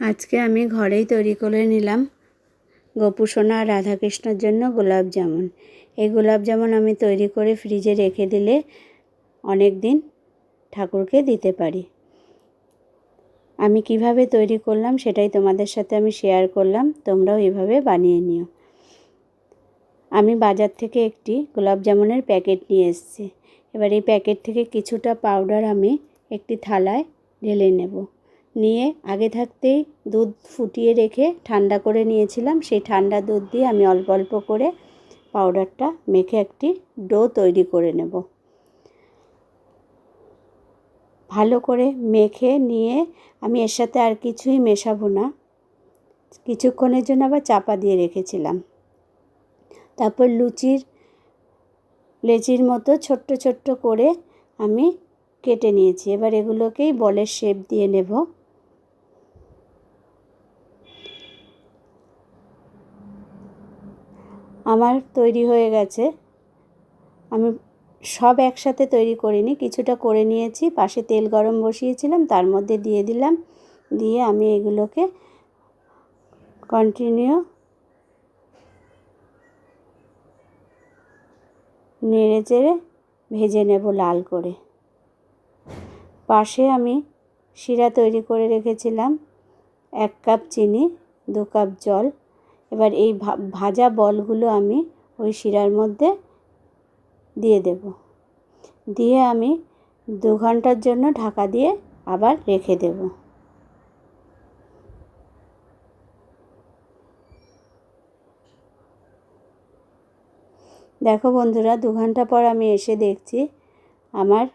আজকে আমি ঘরেই তৈরি করে নিলাম গোপুসোনা আর রাধাকৃষ্ণর জন্য গোলাপ জামুন। এই গোলাপ জামুন আমি তৈরি করে ফ্রিজে রেখে দিলে অনেক দিন ঠাকুরকে দিতে পারি। আমি কীভাবে তৈরি করলাম সেটাই তোমাদের সাথে আমি শেয়ার করলাম, তোমরাও এভাবে বানিয়ে নিও। আমি বাজার থেকে একটি গোলাপ জামুনের প্যাকেট নিয়ে এসেছি। এবার এই প্যাকেট থেকে কিছুটা পাউডার আমি একটি থালায় ঢেলে নেব। নিয়ে আগে থাকতেই দুধ ফুটিয়ে রেখে ঠান্ডা করে নিয়েছিলাম। সেই ঠান্ডা দুধ দিয়ে আমি অল্প অল্প করে পাউডারটা মেখে একটি ডো তৈরি করে নেব। ভালো করে মেখে নিয়ে আমি এর সাথে আর কিছুই মেশাবো না। কিছুক্ষণের জন্য আবার চাপা দিয়ে রেখেছিলাম। তারপর লুচির, লেচির মতো ছোট্ট ছোট্ট করে আমি কেটে নিয়েছি। এবার এগুলোকেই বলের শেপ দিয়ে নেব। আমার তৈরি হয়ে গেছে। আমি সব একসাথে তৈরি করিনি, কিছুটা করে নিয়েছি, পাশে তেল গরম বসিয়েছিলাম, তার মধ্যে দিয়ে দিলাম, দিয়ে আমি এগুলোকে কন্টিনিউ নেড়ে চেড়ে ভেজে নেব লাল করে। পাশে আমি শিরা তৈরি করে রেখেছিলাম, এক কাপ চিনি, দু কাপ জল এবার এই ভাজা বলগুলো আমি ওই শিরার মধ্যে দিয়ে দেব। দিয়ে আমি দু ঘণ্টার জন্য ঢাকা দিয়ে আবার রেখে দেব। দেখো বন্ধুরা, দু ঘণ্টা পর আমি এসে দেখছি আমার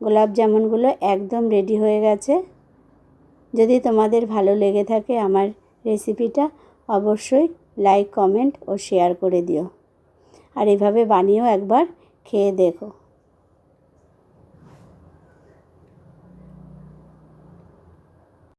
গোলাপ জামুনগুলো একদম রেডি হয়ে গেছে। যদি তোমাদের ভালো লেগে থাকে আমার রেসিপিটা অবশ্যই লাইক কমেন্ট ও শেয়ার করে দিও। আর এভাবে বানিয়েও একবার খেয়ে দেখো।